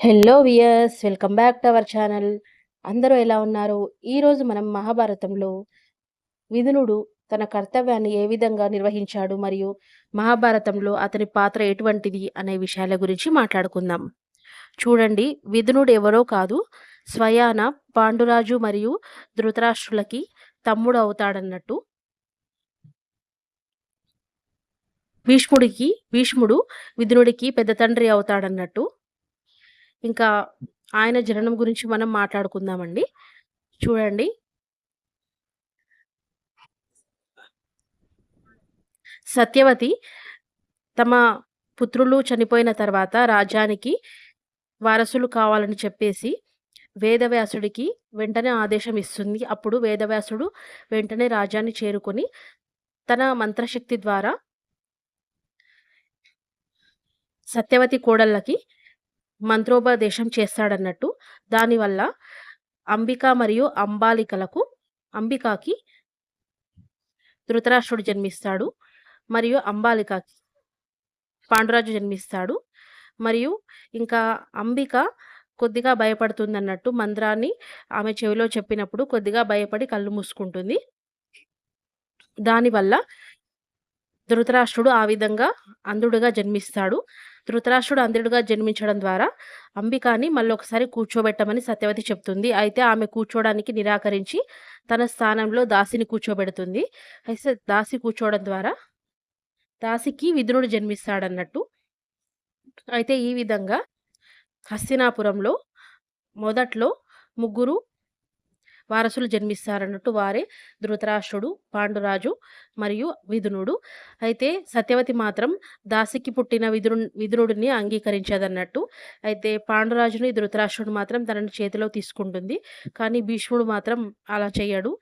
Hello viewers welcome back to our channel. అందరూ ఎలా ఉన్నారు? ఈరోజు మనం మహాభారతంలో విధునుడు తన కర్తవ్యాన్ని ఏ విధంగా నిర్వహించాడు మరియు మహాభారతంలో అతని పాత్ర ఎటువంటిది అనే విషయాల గురించి మాట్లాడుకుందాం. చూడండి విధునుడు ఎవరో కాదు స్వయాన పాండురాజు మరియు ధృతరాష్ట్రులకి తమ్ముడు అవుతాడన్నట్టు. భీష్ముడికి భీష్ముడు విధునుడికి పెద్ద తండ్రి అవుతాడన్నట్టు. ఇంకా ఆయన జననం గురించి మనం మాట్లాడుకుందామండి. చూడండి. సత్యవతి తమ పుత్రులు చనిపోయిన తర్వాత రాజ్యానికి వారసులు కావాలని చెప్పేసి వేదవ్యాసుడికి వెంటనే ఆదేశం ఇస్తుంది. అప్పుడు వేదవ్యాసుడు వెంటనే రాజ్యాన్ని చేరుకొని తన మంత్రశక్తి ద్వారా సత్యవతి కోడళ్ళకి మంత్రోపదేశం చేస్తాడన్నట్టు. దానివల్ల అంబిక మరియు అంబాలికలకు అంబికాకి ధృతరాష్ట్రుడు జన్మిస్తాడు మరియు అంబాలికకి పాండురాజు జన్మిస్తాడు. మరియు ఇంకా అంబిక కొద్దిగా భయపడుతుందన్నట్టు మంత్రాన్ని ఆమె చెవిలో చెప్పినప్పుడు కొద్దిగా భయపడి కళ్ళు మూసుకుంటుంది. దానివల్ల ధృతరాష్ట్రుడు ఆ విధంగా అంధుడుగా జన్మిస్తాడు. ధృతరాష్ట్రుడు అంధుడుగా జన్మించడం ద్వారా అంబికాని మళ్ళీ ఒకసారి కూర్చోబెట్టమని సత్యవతి చెప్తుంది. అయితే ఆమె కూర్చోవడానికి నిరాకరించి తన స్థానంలో దాసిని కూర్చోబెడుతుంది. అయితే దాసి కూర్చోవడం ద్వారా దాసికి విధునుడు జన్మిస్తాడన్నట్టు. అయితే ఈ విధంగా హస్తినాపురంలో మొదట్లో ముగ్గురు వారసులు జన్మిస్తారన్నట్టు వారే ధృతరాష్ట్రుడు పాండురాజు మరియు విదునుడు. అయితే సత్యవతి మాత్రం దాసికి పుట్టిన విదురు విదునుడిని అంగీకరించదన్నట్టు. అయితే పాండురాజుని ధృతరాష్ట్రుడు మాత్రం తనని చేతిలో తీసుకుంటుంది. కానీ భీష్ముడు మాత్రం అలా చేయడు.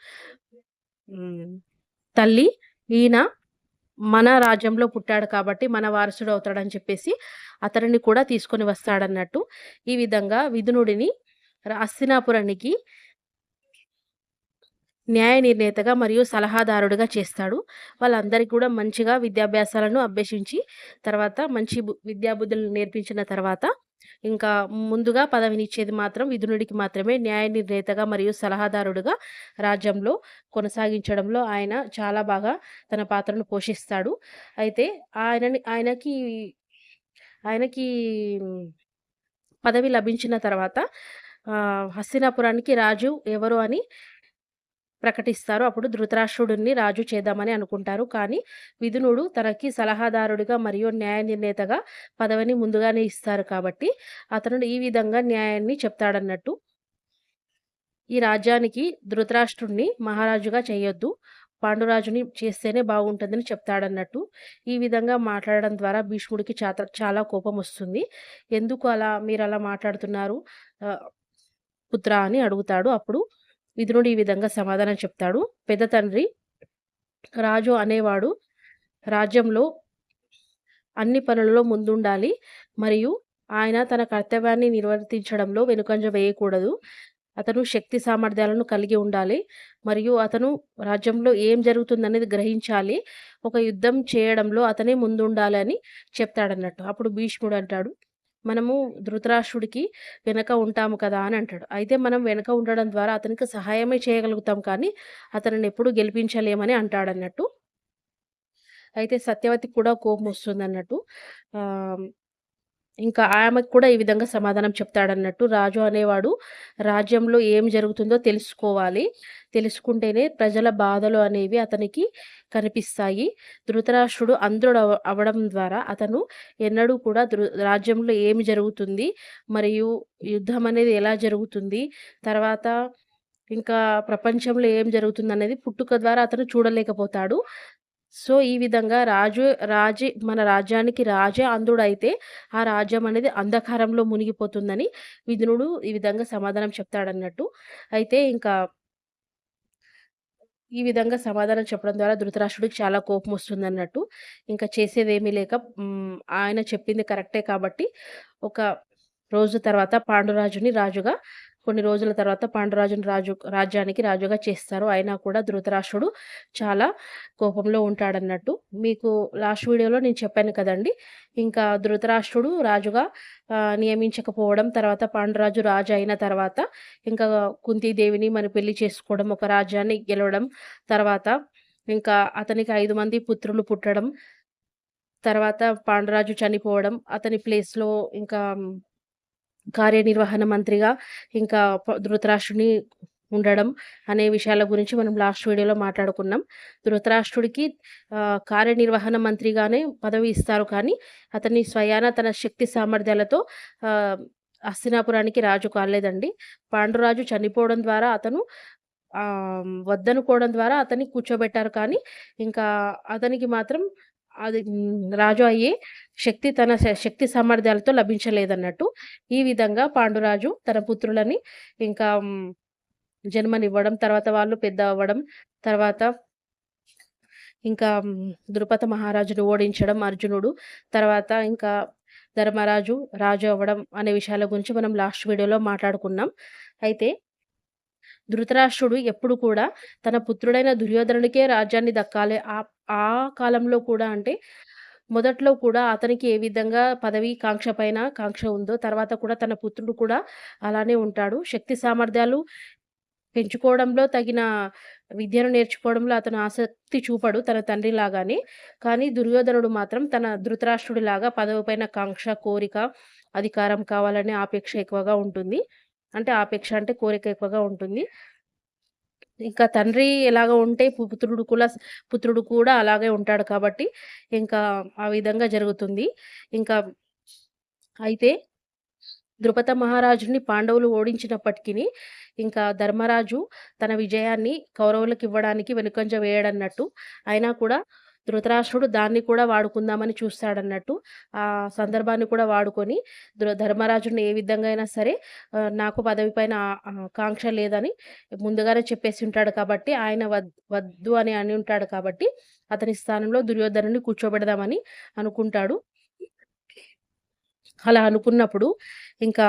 తల్లి ఈయన మన రాజ్యంలో పుట్టాడు కాబట్టి మన వారసుడు అవుతాడని చెప్పేసి అతనిని కూడా తీసుకొని వస్తాడన్నట్టు. ఈ విధంగా విదునుడిని హస్తినాపురానికి న్యాయ నిర్ణేతగా మరియు సలహాదారుడుగా చేస్తాడు. వాళ్ళందరికీ కూడా మంచిగా విద్యాభ్యాసాలను అభ్యసించి తర్వాత మంచి విద్యాబుద్ధులను నేర్పించిన తర్వాత ఇంకా ముందుగా పదవినిచ్చేది మాత్రం విధునుడికి మాత్రమే. న్యాయ నిర్ణేతగా మరియు సలహాదారుడుగా రాజ్యంలో కొనసాగించడంలో ఆయన చాలా బాగా తన పాత్రను పోషిస్తాడు. అయితే ఆయనని ఆయనకి ఆయనకి పదవి లభించిన తర్వాత హస్తినాపురానికి రాజు ఎవరు అని ప్రకటిస్తారు. అప్పుడు ధృతరాష్ట్రుడిని రాజు చేద్దామని అనుకుంటారు. కానీ విదునుడు తనకి సలహాదారుడిగా మరియు న్యాయ నిర్ణేతగా పదవిని ముందుగానే ఇస్తారు కాబట్టి అతను ఈ విధంగా న్యాయాన్ని చెప్తాడన్నట్టు. ఈ రాజ్యానికి ధృతరాష్ట్రుడిని మహారాజుగా చేయొద్దు. పాండురాజుని చేస్తేనే బాగుంటుందని చెప్తాడన్నట్టు. ఈ విధంగా మాట్లాడడం ద్వారా భీష్ముడికి చాలా చాలా కోపం వస్తుంది. ఎందుకు అలా మీరు అలా మాట్లాడుతున్నారు పుత్ర అని అడుగుతాడు. అప్పుడు విధునుడు ఈ విధంగా సమాధానం చెప్తాడు. పెద్ద తండ్రి రాజు అనేవాడు రాజ్యంలో అన్ని పనులలో ముందుండాలి మరియు ఆయన తన కర్తవ్యాన్ని నిర్వర్తించడంలో వెనుకంజ వేయకూడదు. అతను శక్తి సామర్థ్యాలను కలిగి ఉండాలి మరియు అతను రాజ్యంలో ఏం జరుగుతుందనేది గ్రహించాలి. ఒక యుద్ధం చేయడంలో అతనే ముందుండాలి అని చెప్తాడన్నట్టు. అప్పుడు భీష్ముడు అంటాడు మనము ధృతరాష్ట్రుడికి వెనక ఉంటాము కదా అని అంటాడు. అయితే మనం వెనక ఉండడం ద్వారా అతనికి సహాయమే చేయగలుగుతాం కానీ అతనిని ఎప్పుడు గెలిపించలేమని అంటాడన్నట్టు. అయితే సత్యవతికి కూడా కోపం వస్తుంది అన్నట్టు ఇంకా ఆమెకు కూడా ఈ విధంగా సమాధానం చెప్తాడన్నట్టు రాజు అనేవాడు రాజ్యంలో ఏం జరుగుతుందో తెలుసుకోవాలి. తెలుసుకుంటేనే ప్రజల బాధలు అనేవి అతనికి కనిపిస్తాయి. ధృతరాష్ట్రుడు అంధుడు అవడం ద్వారా అతను ఎన్నడూ కూడా రాజ్యంలో ఏమి జరుగుతుంది మరియు యుద్ధం అనేది ఎలా జరుగుతుంది తర్వాత ఇంకా ప్రపంచంలో ఏం జరుగుతుంది అనేది పుట్టుక ద్వారా అతను చూడలేకపోతాడు. సో ఈ విధంగా రాజు రాజే మన రాజ్యానికి రాజే అంధుడైతే ఆ రాజ్యం అనేది అంధకారంలో మునిగిపోతుందని విధునుడు ఈ విధంగా సమాధానం చెప్తాడన్నట్టు. అయితే ఇంకా ఈ విధంగా సమాధానం చెప్పడం ద్వారా ధృతరాష్ట్రుడికి చాలా కోపం వస్తుందన్నట్టు. ఇంకా చేసేదేమీ లేక ఆయన చెప్పింది కరెక్టే కాబట్టి ఒక రోజు తర్వాత పాండురాజుని రాజుగా కొన్ని రోజుల తర్వాత పాండరాజును రాజు రాజ్యానికి రాజుగా చేస్తారు. అయినా కూడా ధృతరాష్ట్రుడు చాలా కోపంలో ఉంటాడన్నట్టు. మీకు లాస్ట్ వీడియోలో నేను చెప్పాను కదండీ! ఇంకా ధృతరాష్ట్రుడు రాజుగా నియమించకపోవడం, తర్వాత పాండురాజు రాజు అయిన తర్వాత ఇంకా కుంతీదేవిని మరి పెళ్ళి చేసుకోవడం, ఒక రాజ్యాన్ని గెలవడం, తర్వాత ఇంకా అతనికి ఐదు మంది పుత్రులు పుట్టడం, తర్వాత పాండురాజు చనిపోవడం, అతని ప్లేస్‌లో ఇంకా కార్యనిర్వహణ మంత్రిగా ఇంకా ధృతరాష్ట్రుని ధృతరాష్ట్రుడిని ఉండడం అనే విషయాల గురించి మనం లాస్ట్ వీడియోలో మాట్లాడుకున్నాం. ధృతరాష్ట్రుడికి కార్యనిర్వహణ మంత్రిగానే పదవి ఇస్తారు కానీ, అతని స్వయాన తన శక్తి సామర్థ్యాలతో హస్తినాపురానికి రాజు కాలేదండి. పాండురాజు చనిపోవడం ద్వారా అతను వద్దనుకోవడం ద్వారా అతన్ని కూర్చోబెట్టారు కానీ, ఇంకా అతనికి మాత్రం అది రాజు అయ్యే శక్తి తన శ శక్తి సామర్థ్యాలతో లభించలేదన్నట్టు. ఈ విధంగా పాండురాజు తన పుత్రులని ఇంకా జన్మనివ్వడం, తర్వాత వాళ్ళు పెద్ద అవ్వడం, తర్వాత ఇంకా ద్రుపద మహారాజును ఓడించడం అర్జునుడు, తర్వాత ఇంకా ధర్మరాజు రాజు అవ్వడం అనే విషయాల గురించి మనం లాస్ట్ వీడియోలో మాట్లాడుకున్నాం. అయితే ధృతరాష్ట్రుడు ఎప్పుడు కూడా తన పుత్రుడైన దుర్యోధనుడికే రాజ్యాన్ని దక్కాలి. ఆ ఆ కాలంలో కూడా అంటే మొదట్లో కూడా అతనికి ఏ విధంగా పదవి కాంక్ష పైన కాంక్ష ఉందో, తర్వాత కూడా తన పుత్రుడు కూడా అలానే ఉంటాడు. శక్తి సామర్థ్యాలు పెంచుకోవడంలో తగిన విద్యను నేర్చుకోవడంలో అతను ఆసక్తి చూపడు తన తండ్రి లాగానే. కానీ దుర్యోధనుడు మాత్రం తన ధృతరాష్ట్రుడిలాగా పదవి పైన కాంక్ష, కోరిక, అధికారం కావాలనే ఆపేక్ష ఎక్కువగా ఉంటుంది. అంటే ఆపేక్ష అంటే కోరిక ఎక్కువగా ఉంటుంది. ఇంకా తండ్రి ఎలాగ ఉంటే పు పుత్రుడు కూడా పుత్రుడు కూడా అలాగే ఉంటాడు కాబట్టి, ఇంకా ఆ విధంగా జరుగుతుంది. ఇంకా అయితే ద్రుపద మహారాజుని పాండవులు ఓడించినప్పటికీ ఇంకా ధర్మరాజు తన విజయాన్ని కౌరవులకు ఇవ్వడానికి వెనుకంజ వేయడన్నట్టు. అయినా కూడా ధృతరాష్ట్రుడు దాన్ని కూడా వాడుకుందామని చూస్తాడన్నట్టు. ఆ సందర్భాన్ని కూడా వాడుకొని ధర్మరాజుని ఏ విధంగా అయినా సరే నాకు పదవి పైన ఆకాంక్ష కాంక్ష లేదని ముందుగానే చెప్పేసి ఉంటాడు కాబట్టి, ఆయన వద్దు అని అని ఉంటాడు కాబట్టి, అతని స్థానంలో దుర్యోధనుని కూర్చోబెడదామని అనుకుంటాడు. అలా అనుకున్నప్పుడు ఇంకా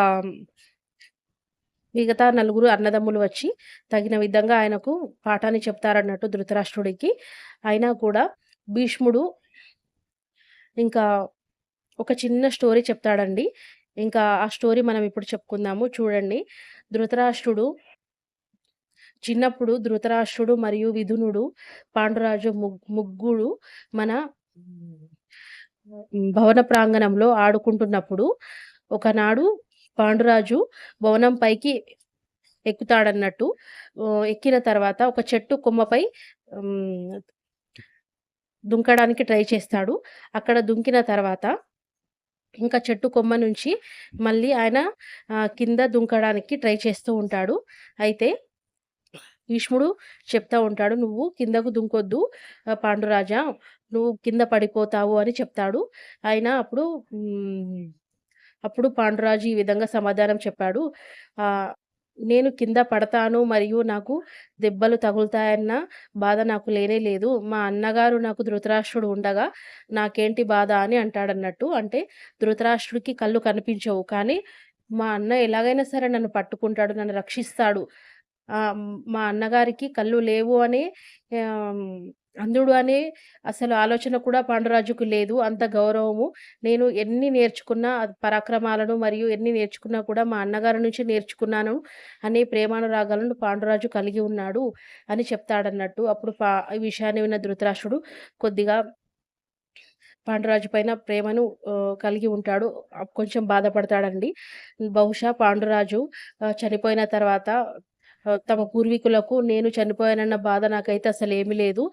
మిగతా నలుగురు అన్నదమ్ములు వచ్చి తగిన విధంగా ఆయనకు పాఠాన్ని చెప్తారన్నట్టు ధృతరాష్ట్రుడికి. అయినా కూడా భీష్ముడు ఇంకా ఒక చిన్న స్టోరీ చెప్తాడండి. ఇంకా ఆ స్టోరీ మనం ఇప్పుడు చెప్పుకుందాము. చూడండి. ధృతరాష్ట్రుడు చిన్నప్పుడు ధృతరాష్ట్రుడు మరియు విధునుడు పాండురాజు ముగ్గుడు మన భవన ప్రాంగణంలో ఆడుకుంటున్నప్పుడు ఒకనాడు పాండురాజు భవనం పైకి ఎక్కుతాడన్నట్టు. ఎక్కిన తర్వాత ఒక చెట్టు కొమ్మపై దుంకడానికి ట్రై చేస్తాడు. అక్కడ దుంకిన తర్వాత ఇంకా చెట్టు కొమ్మ నుంచి మళ్ళీ ఆయన కింద దుంకడానికి ట్రై చేస్తూ ఉంటాడు. అయితే భీష్ముడు చెప్తా ఉంటాడు. "నువ్వు కిందకు దుంకొద్దు పాండురాజా! నువ్వు కింద పడిపోతావు" అని చెప్తాడు. ఆయన అప్పుడు అప్పుడు పాండురాజు ఈ విధంగా సమాధానం చెప్పాడు. "నేను కింద పడతాను మరియు నాకు దెబ్బలు తగులుతాయన్న బాధ నాకు లేనే లేదు. మా అన్నగారు నాకు ధృతరాష్ట్రుడు ఉండగా నాకేంటి బాధ" అని అంటాడన్నట్టు. అంటే ధృతరాష్ట్రుడికి కళ్ళు కనిపించవు. కానీ మా అన్న ఎలాగైనా సరే నన్ను పట్టుకుంటాడు, నన్ను రక్షిస్తాడు. మా అన్నగారికి కళ్ళు లేవు అనే అందుడు అంధుడు అనే అసలు ఆలోచన కూడా పాండురాజుకు లేదు. అంత గౌరవము. నేను ఎన్ని నేర్చుకున్నా పరాక్రమాలను మరియు ఎన్ని నేర్చుకున్నా కూడా మా అన్నగారి నుంచి నేర్చుకున్నాను అనే ప్రేమానురాగాలను పాండురాజు కలిగి ఉన్నాడు అని చెప్తాడన్నట్టు. అప్పుడు పా ఈ విషయాన్ని విన్న ధృతరాష్ట్రుడు కొద్దిగా పాండురాజు పైన ప్రేమను కలిగి ఉంటాడు. కొంచెం బాధపడతాడండి. బహుశా పాండురాజు చనిపోయిన తర్వాత తమ పూర్వీకులకు నేను చనిపోయానన్న బాధ నాకైతే ఏమీ లేదు.